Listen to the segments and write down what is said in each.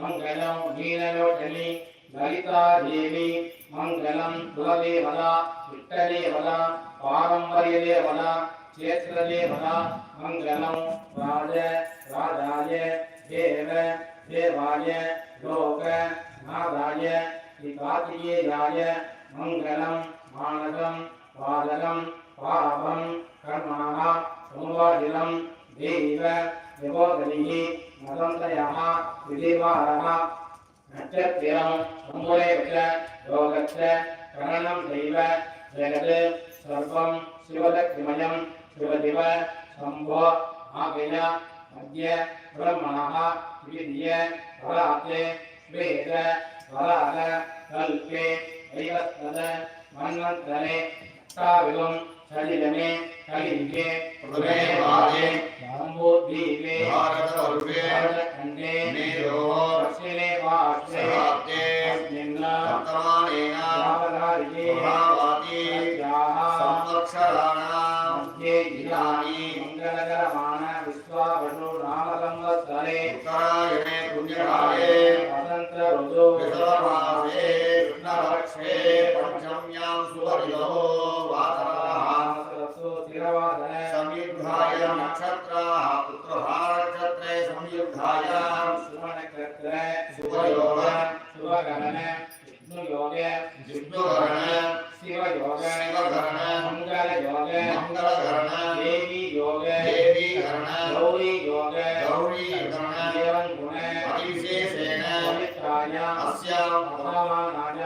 मङ्गलं नीललोचनि ललिता देवी मङ्गलं कुलदेवता इष्टदेवता पारम्पर्यदेवता क्षेत्रदेवता मङ्गलं राज राजाय देव देवाय लोक नादाय कार्तिकेयाय मङ्गलं मानसं पादकं पापं कर्मणः समुवादिनं देव विभोगनिः மதந்தயः விதிவாரः நட்சத்திரம் அம்புரை வச்ச யோகச்ச கரணம் தெய்வ ஜெகது சர்வம் சிவலக்ஷ்மயம் சிவதிவ சம்போ ஆகைய மத்திய பிரம்மணா விதிய பராத்தே வேத మంగళకరమాణ విశ్వాభటో నామ సంవత్సరే ఉత్తరాయణే పుణ్యకాలే స్వతంత్ర ఋతు విశ్వమాసే కృష్ణపక్షే పంచమ్యాం సువర్యో వాసరస్తు తిరవాదనే సమీర్ఘాయ నక్షత్రాः పుత్ర गमन विष्णु योग विष्णु गमन शिव योग शिव गमन मंगल योग मंगल गमन देवी योग देवी गमन गौरी योग गौरी गमन देवं गुण अतिशेषेण पवित्राय अस्याम महामानाय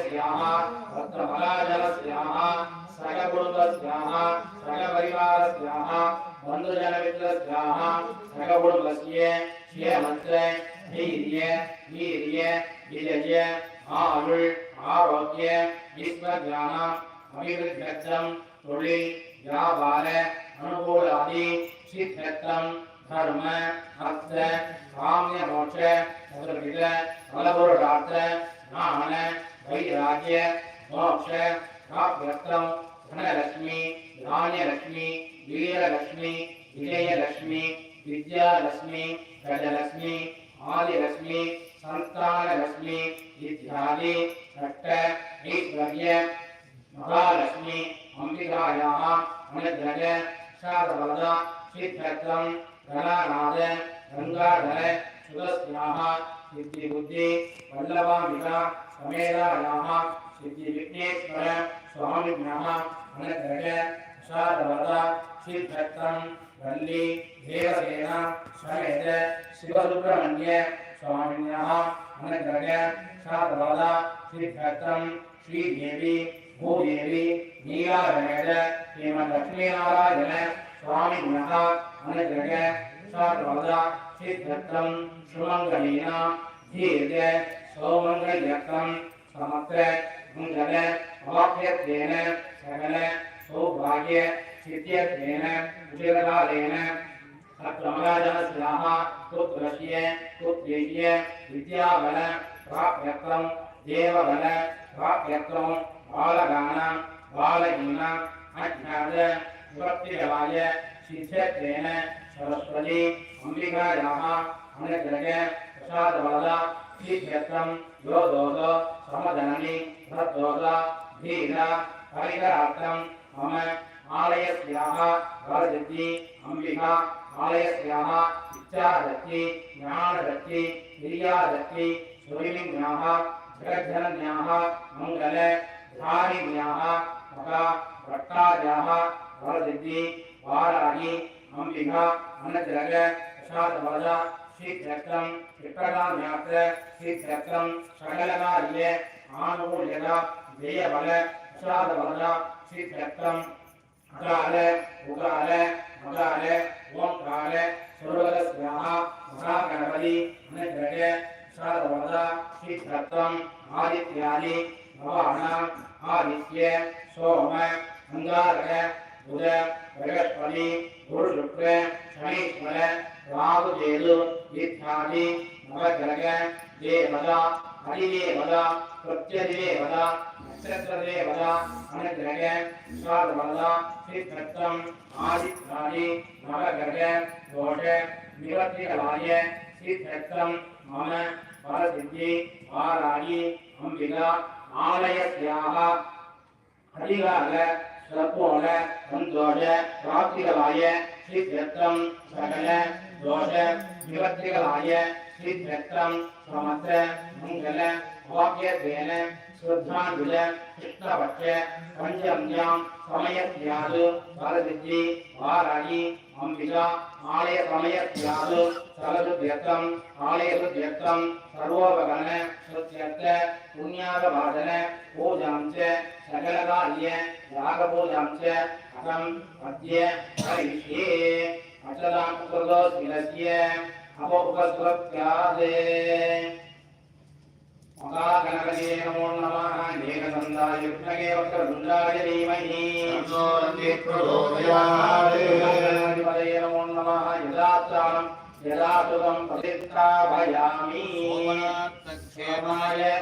स्याः रत्नफलाजलस्याः स्रगपुरुलस्याः स्रगपरिवारस्याः, बन्धुजनमित्रस्याः स्रगपुरुलस्य श्रिय मन्त्रे धीर्य वीर्य, विजय आयुल् आरोग्य ईश्वज्ञान अभिवृद्ध्यक्षम् तुळि, व्यापार, अनुकूलादि शीघ्रत्रम् धर्म, हस्त काम्य मोक्ष फलपुरुषार्थ ज्ञान वैराग्य, मोक्ष काव्यत्वं धनलक्ष्मी, धान्यलक्ष्मी, वीरलक्ष्मी, विजयलक्ष्मी, विद्यालक्ष्मी, गजलक्ष्मी, आदिलक्ष्मी, संतानलक्ष्मी इत्यादि षट् ऐश्वर्य, महालक्ष्मी अम्बिकायाः अनुद्रज शारवद सिद्धत्वं गणानाद गङ्गाधर सुतस्याः सिद्धिबुद्धि वल्लभामिका சமேதாயாம சித்தி விக்னேஸ்வர சுவாமி நம அனகரக சாரவத சித்தத்தம் வள்ளி தேவசேன சமேத சிவசுப்பிரமணிய சுவாமி நம அனகரக சாரவத சித்தத்தம் ஸ்ரீதேவி பூதேவி நீலாரணேட ஸ்ரீமன் லட்சுமி நாராயண சுவாமி நம सौमङ्गल्यत्वं समत्र मङ्गल अवाप्यत्वेन सकल सौभाग्य सिद्ध्यत्वेन उचिरकालेन अक्रमराजनस्याः पुत्रस्य पुत्र्यस्य विद्याबल प्राप्यत्वं देवबल प्राप्यत्वं बालगानां बालहीनाम् अज्ञात विभक्तिजलाय सिद्धत्वेन सरस्वती अम्बिकायाः अनुग्रह शादवद श्रीक्षेत्रम् योदोद समजननि भद्रोद धीर हरिकरात्रम् मम आलयस्याः वरजति अम्बिका, आलयस्याः इच्छादत्ति, ज्ञानदत्ति गिरियादत्ति सुरिलिङ्ग्याः जगद्धरण्याः मङ्गल धारिण्याः तथा भट्टार्याः वरजति वाराणि अम्बिका अन्नजरग शादवद ஸ்ரீசக்கரம் விப்ரதாமியாத்த ஸ்ரீசக்கரம் சகலகாரிய ஆனூல்யதா ஜெயபல பிரசாதபலதா ஸ்ரீசக்கரம் அகால உகால மகால ஓம்கால சுரவலஸ்யாஹா மகாகணபதி அனுகிரக பிரசாதபலதா ஸ்ரீசக்கரம் ஆதித்யாதி பவானாம் ஆதித்ய சோம அங்காரக உத பிரகஸ்பதி குரு சுக்ர சனீஸ்வர ராகு கேது இத்தாதி நவகிரக தேவதா அதிதேவதா பிரத்யதிதேவதா நட்சத்திரதேவதா அனுகிரக விசாரவதா ஸ்ரீதத்தம் ஆதித்யாதி நவகிரக கோஷ நிவர்த்திகளாய ஸ்ரீதத்தம் மம பரசித்தி பாராயி அம்பிகா ஆலயத்தியாக அதிகாக சர்ப்போல சந்தோஷ பிராப்திகளாய ஸ்ரீத்ரம் சகல தோஷ நிவர்த்திகளாய ஸ்ரீத்ரம் சமஸ்த மங்கள வாக்கியத்வேன ஸ்ரத்தாண்டுல கிருஷ்ணபட்ச பஞ்சம்யாம் சமயத்யாது பரதிஜி வாராயி அம்பிகா ஆலய சமயத்யாது ஆலயசு ஆலயதுத்யத்தம் சர்வோபகரண சுத்யர்த்த புண்ணியாகவாதன பூஜாம் ச சகலகாரிய రాగపూజం చ అథం మధ్య కరిష్యే అచలాం కృతో శ్రీరస్య అపోపస్వత్యాదే మహాగణపతే నమో నమః ఏకదందాయ యుగ్నగే వక్రదుండాయ ధీమహి ప్రచోదయే ప్రచోదయాయ నమో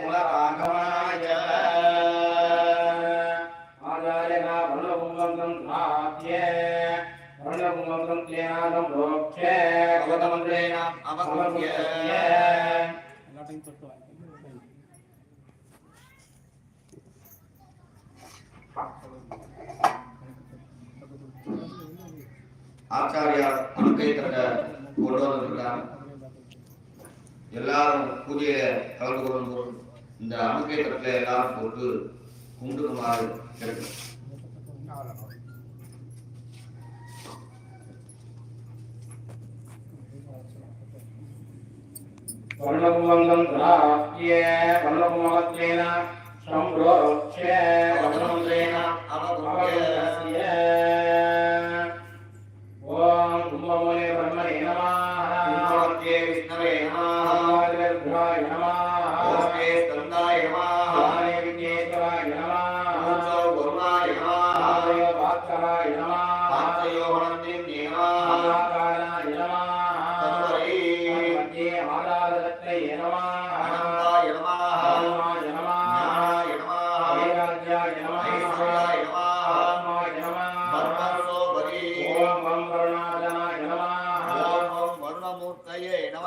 పునరాగమాయ ஆச்சாரியார் அனுக்கைத்தட்ட கொண்டு வந்திருக்காங்க எல்லாரும் புதிய கலந்து கொள்ளும் இந்த அனுக்கைத்தட்டில் எல்லாரும் போட்டு கும்பிடுமாறு கேட்கிறேன் వర్ణపుమంత్రాప్యే వర్ణపుమవత్యేన సంప్రోక్ష్యే వర్ణమంత్రేణ అపగృహ్యస్య ఓం కుంభమూలే బ్రహ్మణే నమః. కుంభవత్యే విష్ణవే నమః. కుంభవత్యే నమః. ఓంకే స్కందాయ నమః. ఆనే విజ్ఞేశ్వరాయ నమః. ఓంసౌ